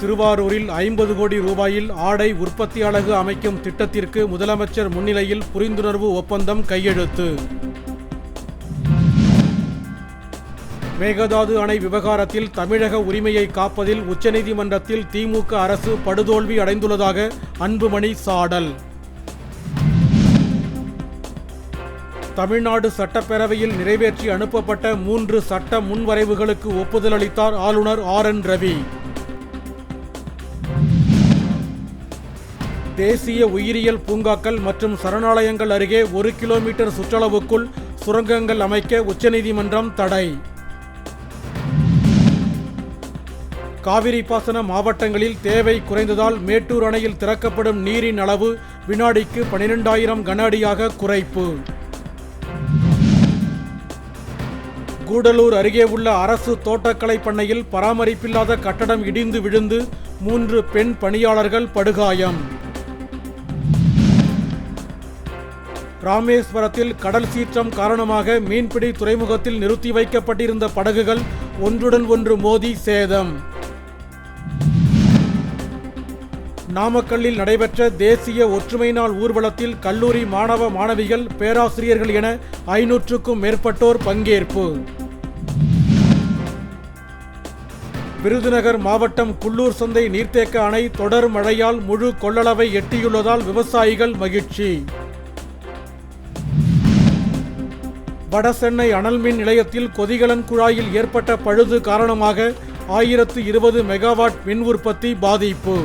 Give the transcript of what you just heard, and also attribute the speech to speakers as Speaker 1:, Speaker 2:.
Speaker 1: திருவாரூரில் ஐம்பது கோடி ரூபாயில் ஆடை உற்பத்தி அலகு அமைக்கும் திட்டத்திற்கு முதலமைச்சர் முன்னிலையில் புரிந்துணர்வு ஒப்பந்தம் கையெழுத்து. மேகதாது அணை விவகாரத்தில் தமிழக உரிமையை காப்பதில் உச்சநீதிமன்றத்தில் திமுக அரசு படுதோல்வி அடைந்துள்ளதாக அன்புமணி சாடல். தமிழ்நாடு சட்டப்பேரவையில் நிறைவேற்றி அனுப்பப்பட்ட மூன்று சட்ட முன்வரைவுகளுக்கு ஒப்புதல் அளித்தார் ஆளுநர் ஆர் என் ரவி. தேசிய உயிரியல் பூங்காக்கள் மற்றும் சரணாலயங்கள் அருகே ஒரு கிலோமீட்டர் சுற்றளவுக்குள் சுரங்கங்கள் அமைக்க உச்சநீதிமன்றம் தடை. காவிரி பாசன மாவட்டங்களில் தேவை குறைந்ததால் மேட்டூர் அணையில் திறக்கப்படும் நீரின் அளவு வினாடிக்கு பனிரெண்டாயிரம் கன அடியாக குறைப்பு. கூடலூர் அருகே உள்ள அரசு தோட்டக்கலை பண்ணையில் பராமரிப்பில்லாத கட்டடம் இடிந்து விழுந்து மூன்று பெண் பணியாளர்கள் படுகாயம். ராமேஸ்வரத்தில் கடல் சீற்றம் காரணமாக மீன்பிடி துறைமுகத்தில் நிறுத்தி வைக்கப்பட்டிருந்த படகுகள் ஒன்றுடன் ஒன்று மோதி சேதம். நாமக்கல்லில் நடைபெற்ற தேசிய ஒற்றுமை நாள் ஊர்வலத்தில் கல்லூரி மாணவ மாணவிகள் பேராசிரியர்கள் என ஐநூற்றுக்கும் மேற்பட்டோர் பங்கேற்பு. விருதுநகர் மாவட்டம் குள்ளூர் சந்தை நீர்த்தேக்க அணை தொடர் மழையால் முழு கொள்ளளவை எட்டியுள்ளதால் விவசாயிகள் மகிழ்ச்சி. வடசென்னை அனல் மின் நிலையத்தில் கொதிகலன் குழாயில் ஏற்பட்ட பழுது காரணமாக ஆயிரத்து இருபது மெகாவாட் மின் உற்பத்தி பாதிப்பு.